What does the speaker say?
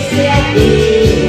святі.